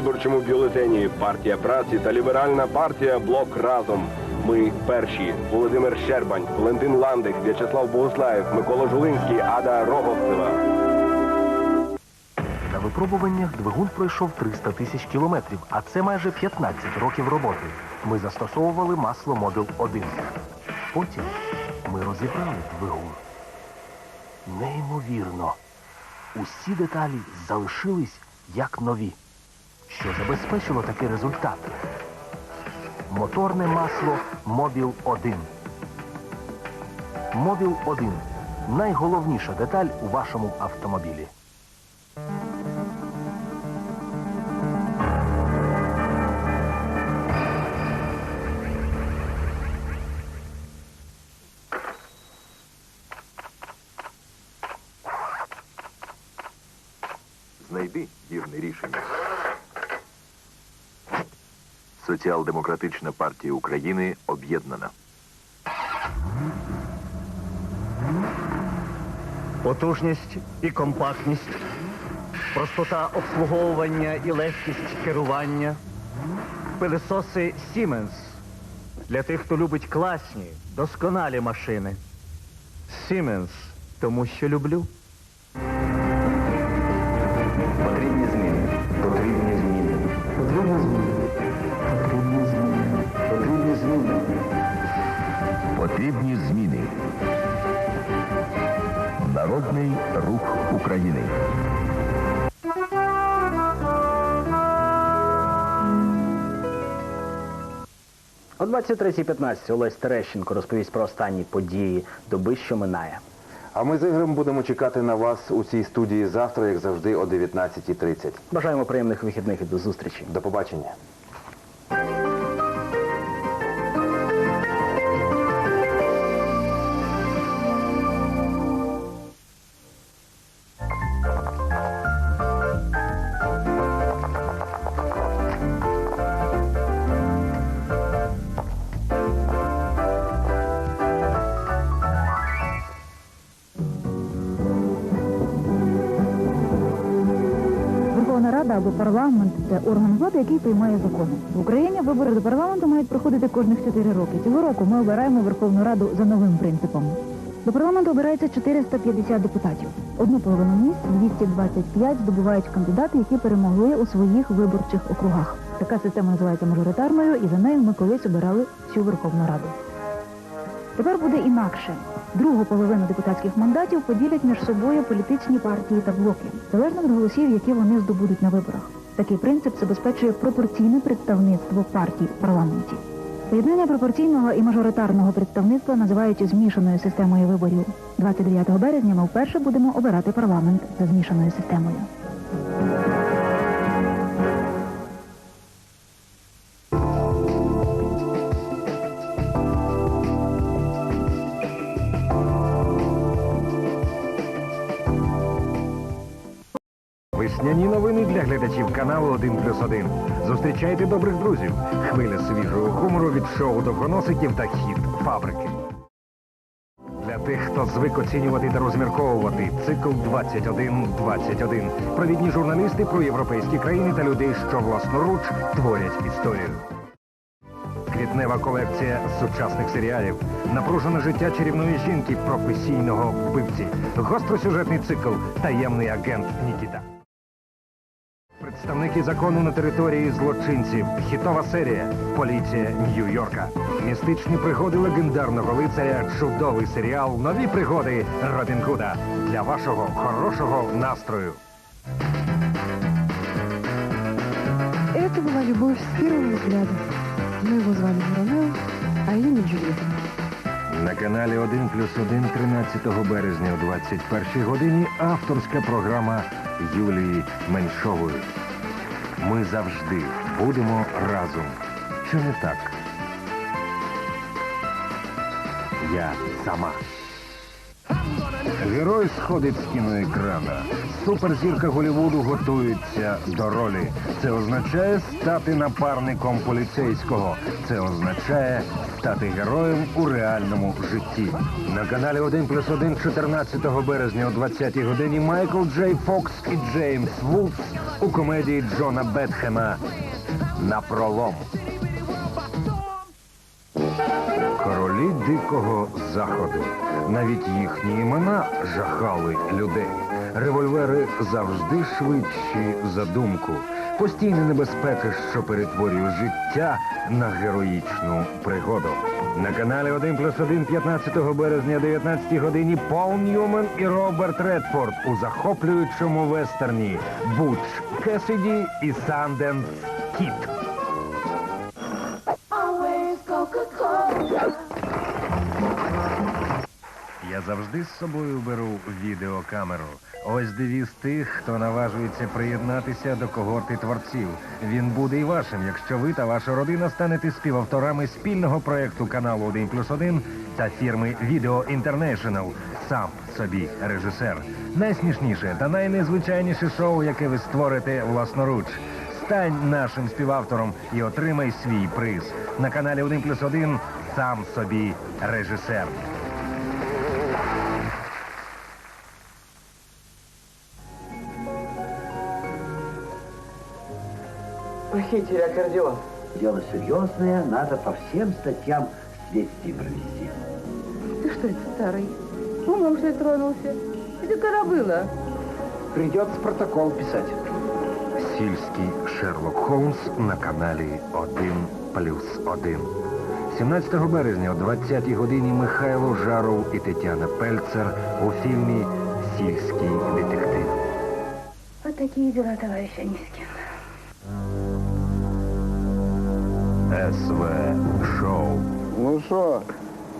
виборчому бюлетені партія праці та ліберальна партія Блок разом. Ми перші. Володимир Щербань, Валентин Ландик, В'ячеслав Богуслаєв, Микола Жулинський, Ада Роговцева. На випробуваннях двигун пройшов 300 тисяч кілометрів, а це майже 15 років роботи. Ми застосовували масло Мобіл 1. Потім ми розібрали двигун. Неймовірно. Усі деталі залишились як нові. Що забезпечило такий результат? Моторне масло Мобіл 1. Мобіл 1 найголовніша деталь у вашому автомобілі. Знайди вірне рішення. Соціал-демократична партія України об'єднана. Потужність і компактність, простота обслуговування і легкість керування. Пилисоси Siemens для тих, хто любить класні, досконалі машини. Siemens, тому що люблю. Народний рух України. О 23.15 Олесь Терещенко розповість про останні події доби, що минає. А ми з Ігорем будемо чекати на вас у цій студії завтра, як завжди, о 19.30. Бажаємо приємних вихідних і до зустрічі. До побачення. Рада або парламент це орган влади, який приймає закони. В Україні вибори до парламенту мають проходити кожних 4 роки. Цього року ми обираємо Верховну Раду за новим принципом. До парламенту обирається 450 депутатів. Одну половину місць 225 здобувають кандидати, які перемогли у своїх виборчих округах. Така система називається мажоритарною, і за нею ми колись обирали всю Верховну Раду. Тепер буде інакше. Другу половину депутатських мандатів поділять між собою політичні партії та блоки, залежно від голосів, які вони здобудуть на виборах. Такий принцип забезпечує пропорційне представництво партій в парламенті. Поєднання пропорційного і мажоритарного представництва називають змішаною системою виборів. 29 березня ми вперше будемо обирати парламент за змішаною системою. Весняні новини для глядачів каналу 1 плюс 1. Зустрічайте добрих друзів. Хвиля свіжого гумору від шоу довгоносиків та хіт фабрики. Для тих, хто звик оцінювати та розмірковувати цикл 21-21. Провідні журналісти про європейські країни та людей, що власноруч творять історію. Квітнева колекція сучасних серіалів, напружене життя чарівної жінки, професійного вбивці, гостросюжетний цикл Таємний агент Нікіта. Представники закону на території злочинців. Хітова серія Поліція Нью-Йорка. Містичні пригоди легендарного лицаря. Чудовий серіал. Нові пригоди Робін Гуда. Для вашого хорошого настрою. Это была любовь с первого взгляда. Мы его звали Ромео, а ее не Джульетта. На каналі 1 плюс 1 13 березня о 21 годині авторська програма Юлії Меншової. Ми завжди будемо разом. Чи не так? Я сама. Герой сходить з кіноекрана. Суперзірка Голівуду готується до ролі. Це означає стати напарником поліцейського. Це означає стати героєм у реальному житті. На каналі 1 плюс 1 14 березня о 20 годині Майкл Джей Фокс і Джеймс Вудс у комедії Джона Бетхема на пролом. Королі дикого заходу. Навіть їхні імена жахали людей. Револьвери завжди швидші за думку. Постійна небезпека, що перетворює життя на героїчну пригоду. На каналі 1 плюс 1 15 березня о 19 годині Пол Ньюман і Роберт Редфорд у захоплюючому вестерні Буч Кесіді і Санденс Кіт. Я завжди з собою беру відеокамеру. Ось девіз тих, хто наважується приєднатися до когорти творців. Він буде і вашим, якщо ви та ваша родина станете співавторами спільного проєкту каналу 1 плюс 1 та фірми Video International. Сам собі режисер. Найсмішніше та найнезвичайніше шоу, яке ви створите власноруч. Стань нашим співавтором і отримай свій приз. На каналі 1 плюс 1 сам собі режисер. Похитили аккордеон. Дело серьезное, надо по всем статьям следствие провести. Ты что, это старый? Умом что ли тронулся? Это когда было? Придется протокол писать. Сільський Шерлок Холмс на каналі 1 плюс 1. 17 березня о 20 годині Михайло Жаров і Тетяна Пельцер у фільмі Сільський детектив. Вот такие дела, товарищ Анискин. СВ Шоу. Ну что,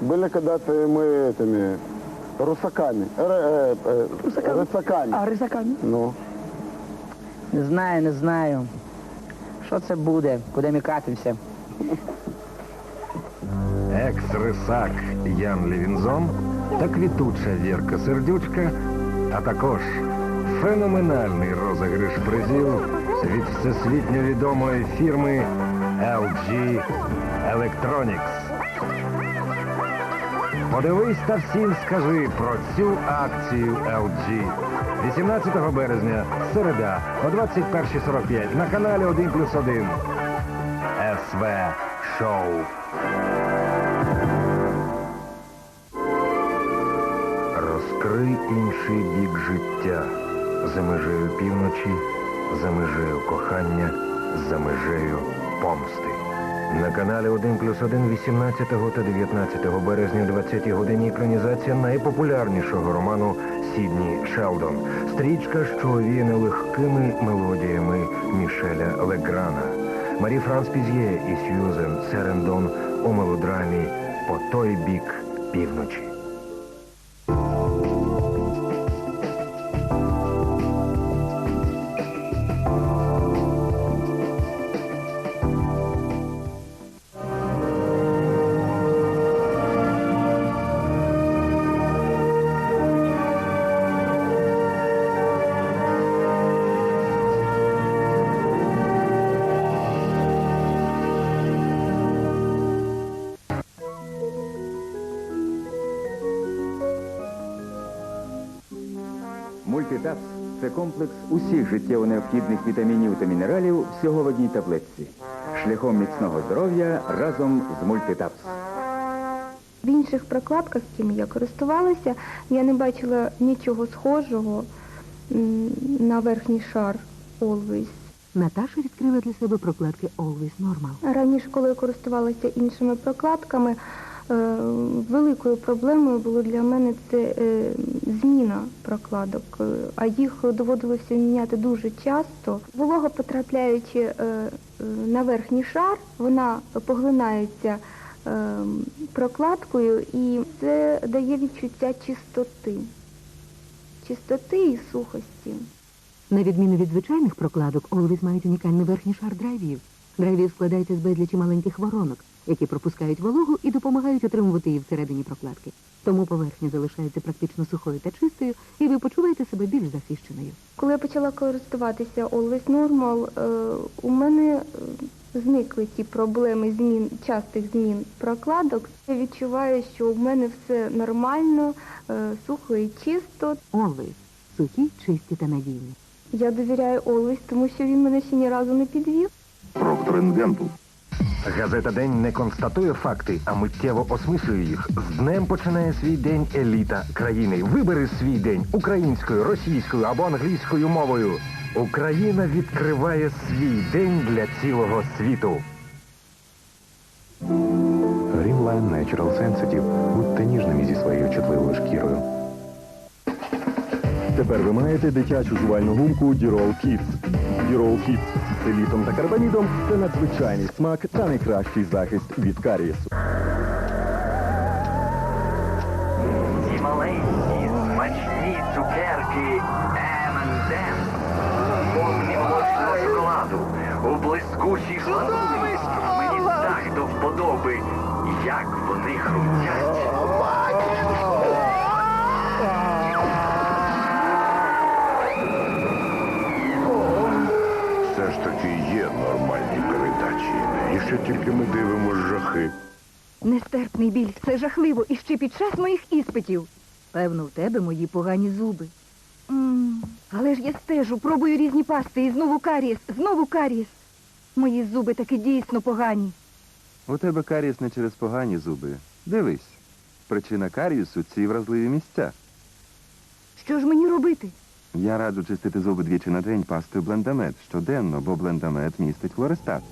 были когда-то мы этими русаками, э, э, э, рысаками. А, рисаками? Ну, Не знаю, не знаю. Що це буде? Куди ми катимося? Екс-рисак Ян Левінзон та квітуча Вірка Сердючка, а також феноменальний розіграш призів від всесвітньо відомої фірми LG Electronics. Подивись та всім скажи про цю акцію LG. 18 березня, середа, о 21.45 на каналі 1 плюс 1. СВ Шоу. Розкрий інший бік життя за межею півночі, за межею кохання, за межею помсти. На каналі 1 плюс 1 18 та 19 березня о 20 годині екранізація найпопулярнішого роману Сідні Шелдон. Стрічка, що овіяна легкими мелодіями Мішеля Леграна. Марі Франс Піз'є і Сьюзен Серендон у мелодрамі По той бік півночі. Мультитапс це комплекс усіх життєво необхідних вітамінів та мінералів всього в одній таблетці. Шляхом міцного здоров'я разом з мультитапс. В інших прокладках, якими я користувалася, я не бачила нічого схожого на верхній шар Always. Наташа відкрила для себе прокладки Always Normal. Раніше, коли я користувалася іншими прокладками, великою проблемою було для мене це е, зміна прокладок, е, а їх доводилося міняти дуже часто. Волога, потрапляючи е, е, на верхній шар, вона поглинається е, прокладкою, і це дає відчуття чистоти, чистоти і сухості. На відміну від звичайних прокладок, Always мають унікальний верхній шар драйвів. Драйвів складається з безлічі маленьких воронок, які пропускають вологу і допомагають отримувати її всередині прокладки. Тому поверхня залишається практично сухою та чистою, і ви почуваєте себе більш захищеною. Коли я почала користуватися Always Normal, е, у мене е, зникли ті проблеми змін, частих змін прокладок. Я відчуваю, що в мене все нормально, е, сухо і чисто. Always. Сухі, чисті та надійні. Я довіряю Always, тому що він мене ще ні разу не підвів. Проктор Гембл. Газета День не констатує факти, а миттєво осмислює їх. З днем починає свій день еліта країни. Вибери свій день українською, російською або англійською мовою. Україна відкриває свій день для цілого світу. Greenline Natural Sensitive. Будьте ніжними зі своєю чутливою шкірою. Тепер ви маєте дитячу жувальну гумку Дірол Kids. Дірол Kids з та карбамідом це надзвичайний смак та найкращий захист від карієсу. Ці маленькі, смачні цукерки M&M, повні молочного шоколаду, у блискучій фланелі. Мені так до вподоби, як вони хрумтять. Ще тільки ми дивимося жахи. Нестерпний біль, це жахливо, і ще під час моїх іспитів. Певно, в тебе мої погані зуби. м але ж я стежу, пробую різні пасти, і знову карієс, знову карієс. Мої зуби таки дійсно погані. У тебе карієс не через погані зуби. Дивись. Причина карієсу – ці вразливі місця. Що ж мені робити? Я раджу чистити зуби двічі на день пастою блендамет щоденно, бо блендамет містить флористат.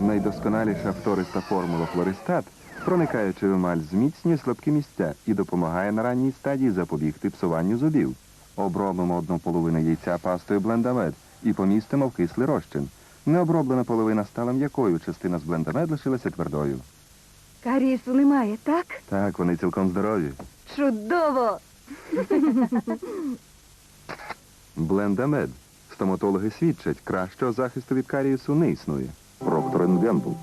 Найдосконаліша вториста формула флористат, проникаючи в емаль, зміцнює слабкі місця і допомагає на ранній стадії запобігти псуванню зубів. Обробимо одну половину яйця пастою блендамет і помістимо в кислий розчин. Необроблена половина стала м'якою, частина з блендамет лишилася твердою. Карієсу немає, так? Так, вони цілком здорові. Чудово! Блендамед. Стоматологи свідчать, кращого захисту від карієсу не існує. Гембл.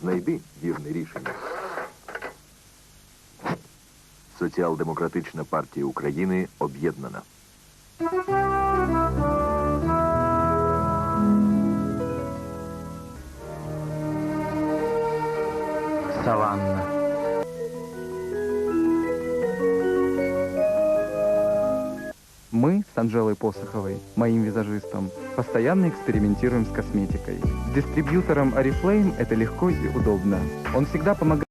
Знайди вірне рішення. Соціал-демократична партія України об'єднана. Саванна. Мы с Анжелой Посоховой, моим визажистом, постоянно экспериментируем с косметикой. С дистрибьютором Oriflame это легко и удобно. Он всегда помогает